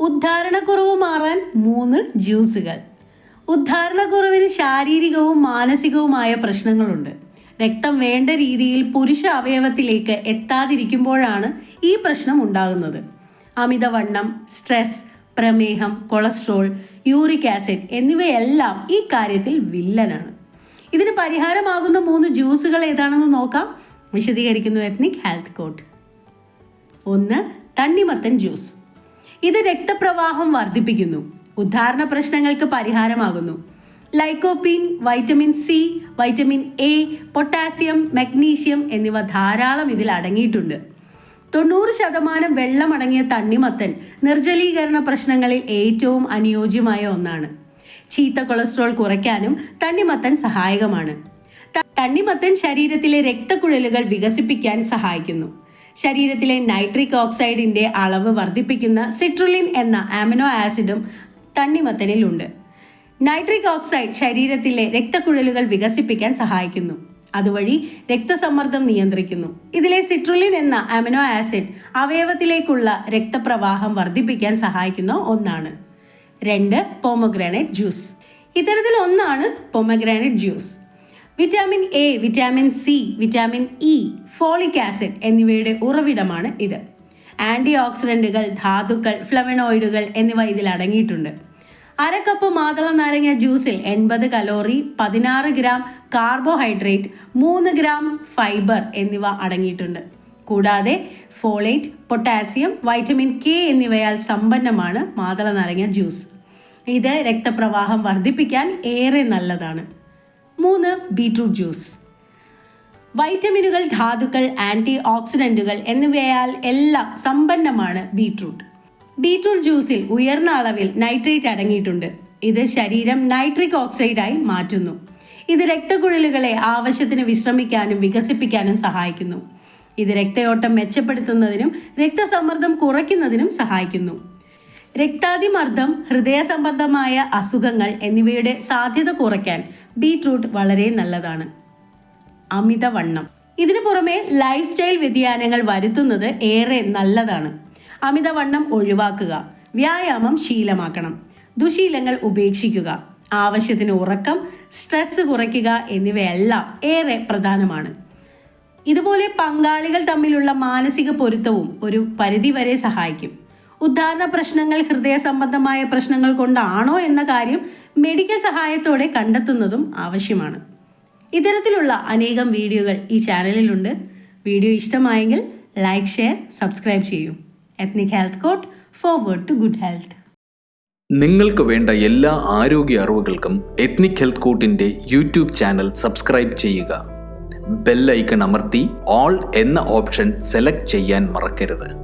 ഉദ്ധാരണക്കുറവ് മാറാൻ മൂന്ന് ജ്യൂസുകൾ. ഉദ്ധാരണക്കുറവിന് ശാരീരികവും മാനസികവുമായ പ്രശ്നങ്ങളുണ്ട്. രക്തം വേണ്ട രീതിയിൽ പുരുഷ അവയവത്തിലേക്ക് എത്താതിരിക്കുമ്പോഴാണ് ഈ പ്രശ്നം ഉണ്ടാകുന്നത്. അമിതവണ്ണം സ്ട്രെസ് പ്രമേഹം കൊളസ്ട്രോൾ യൂറിക് ആസിഡ് എന്നിവയെല്ലാം ഈ കാര്യത്തിൽ വില്ലനാണ്. ഇതിന് പരിഹാരമാകുന്ന മൂന്ന് ജ്യൂസുകൾ ഏതാണെന്ന് നോക്കാം. വിശദീകരിക്കുന്നു എത്നിക് ഹെൽത്ത് കോട്ട്. ഒന്ന് തണ്ണിമത്തൻ ജ്യൂസ്. ഇത് രക്തപ്രവാഹം വർദ്ധിപ്പിക്കുന്നു. ഉദ്ധാരണ പ്രശ്നങ്ങൾക്ക് പരിഹാരമാകുന്നു. Lycopene vitamin C vitamin A potassium magnesium എന്നിവ ധാരാളം ഇതിൽ അടങ്ങിയിട്ടുണ്ട്. തൊണ്ണൂറ് ശതമാനം വെള്ളമടങ്ങിയ തണ്ണിമത്തൻ നിർജലീകരണ പ്രശ്നങ്ങളിൽ ഏറ്റവും അനുയോജ്യമായ ഒന്നാണ്. ചീത്ത കൊളസ്ട്രോൾ കുറയ്ക്കാനും തണ്ണിമത്തൻ സഹായകമാണ്. തണ്ണിമത്തൻ ശരീരത്തിലെ രക്തക്കുഴലുകൾ വികസിപ്പിക്കാൻ സഹായിക്കുന്നു. ശരീരത്തിലെ നൈട്രിക് ഓക്സൈഡിന്റെ അളവ് വർദ്ധിപ്പിക്കുന്ന സിട്രുലിൻ എന്ന ആമിനോ ആസിഡും തണ്ണിമത്തനിലുണ്ട്. നൈട്രിക് ഓക്സൈഡ് ശരീരത്തിലെ രക്തക്കുഴലുകൾ വികസിപ്പിക്കാൻ സഹായിക്കുന്നു. അതുവഴി രക്തസമ്മർദ്ദം നിയന്ത്രിക്കുന്നു. ഇതിലെ സിട്രുലിൻ എന്ന അമിനോ ആസിഡ് അവയവത്തിലേക്കുള്ള രക്തപ്രവാഹം വർദ്ധിപ്പിക്കാൻ സഹായിക്കുന്ന ഒന്നാണ്. രണ്ട് പോമഗ്രാനൈറ്റ് ജ്യൂസ്. ഇത്തരത്തിൽ ഒന്നാണ് pomegranate juice. Vitamin A vitamin C vitamin E folic acid എന്നിവയുടെ ഉറവിടമാണ് ഇത്. ആന്റി ഓക്സിഡന്റുകൾ ധാതുക്കൾ ഫ്ലവനോയിഡുകൾ എന്നിവ ഇതിൽ അടങ്ങിയിട്ടുണ്ട്. അര കപ്പ് മാതള നാരങ്ങ ജ്യൂസിൽ എൺപത് കലോറി പതിനാറ് ഗ്രാം കാർബോഹൈഡ്രേറ്റ് മൂന്ന് ഗ്രാം ഫൈബർ എന്നിവ അടങ്ങിയിട്ടുണ്ട്. കൂടാതെ ഫോളേറ്റ് പൊട്ടാസ്യം വൈറ്റമിൻ കെ എന്നിവയാൽ സമ്പന്നമാണ് മാതള നാരങ്ങ ജ്യൂസ്. ഇത് രക്തപ്രവാഹം വർദ്ധിപ്പിക്കാൻ ഏറെ നല്ലതാണ്. മൂന്ന് ബീട്രൂട്ട് ജ്യൂസ്. വൈറ്റമിനുകൾ ധാതുക്കൾ ആന്റി ഓക്സിഡന്റുകൾ എന്നിവയാൽ എല്ലാം സമ്പന്നമാണ് ബീട്രൂട്ട്. ബീട്രൂട്ട് ജ്യൂസിൽ ഉയർന്ന അളവിൽ നൈട്രേറ്റ് അടങ്ങിയിട്ടുണ്ട്. ഇത് ശരീരം നൈട്രിക് ഓക്സൈഡായി മാറ്റുന്നു. ഇത് രക്തക്കുഴലുകളെ ആവശ്യത്തിന് വിശ്രമിക്കാനും വികസിപ്പിക്കാനും സഹായിക്കുന്നു. ഇത് രക്തയോട്ടം മെച്ചപ്പെടുത്തുന്നതിനും രക്തസമ്മർദ്ദം കുറയ്ക്കുന്നതിനും സഹായിക്കുന്നു. രക്താതിമർദ്ദം ഹൃദയ സംബന്ധമായ അസുഖങ്ങൾ എന്നിവയുടെ സാധ്യത കുറയ്ക്കാൻ ബീട്രൂട്ട് വളരെ നല്ലതാണ്. അമിതവണ്ണം. ഇതിനു പുറമെ ലൈഫ് സ്റ്റൈൽ വ്യതിയാനങ്ങൾ വരുത്തുന്നത് ഏറെ നല്ലതാണ്. അമിതവണ്ണം ഒഴിവാക്കുക വ്യായാമം ശീലമാക്കണം ദുശീലങ്ങൾ ഉപേക്ഷിക്കുക ആവശ്യത്തിന് ഉറക്കം സ്ട്രെസ് കുറയ്ക്കുക എന്നിവയെല്ലാം ഏറെ പ്രധാനമാണ്. ഇതുപോലെ പങ്കാളികൾ തമ്മിലുള്ള മാനസിക പൊരുത്തവും ഒരു പരിധിവരെ സഹായിക്കും. ഉദ്ധാരണ പ്രശ്നങ്ങൾ ഹൃദയ സംബന്ധമായ പ്രശ്നങ്ങൾ കൊണ്ടാണോ എന്ന കാര്യം മെഡിക്കൽ സഹായത്തോടെ കണ്ടെത്തുന്നതും ആവശ്യമാണ്. ഇത്തരത്തിലുള്ള അനേകം വീഡിയോകൾ ഈ ചാനലിലുണ്ട് വീഡിയോ ഇഷ്ടമായെങ്കിൽ ലൈക്ക് ഷെയർ സബ്സ്ക്രൈബ് ചെയ്യൂ. Ethnic health court forward to good health നിങ്ങൾക്ക് വേണ്ട എല്ലാ ആരോഗ്യ അറിവുകൾക്കും എത്നിക് ഹെൽത്ത് കോട്ടിന്റെ യൂട്യൂബ് ചാനൽ സബ്സ്ക്രൈബ് ചെയ്യുക. ബെല്ലൈക്കൺ അമർത്തി ഓൾ എന്ന ഓപ്ഷൻ സെലക്ട് ചെയ്യാൻ മറക്കരുത്.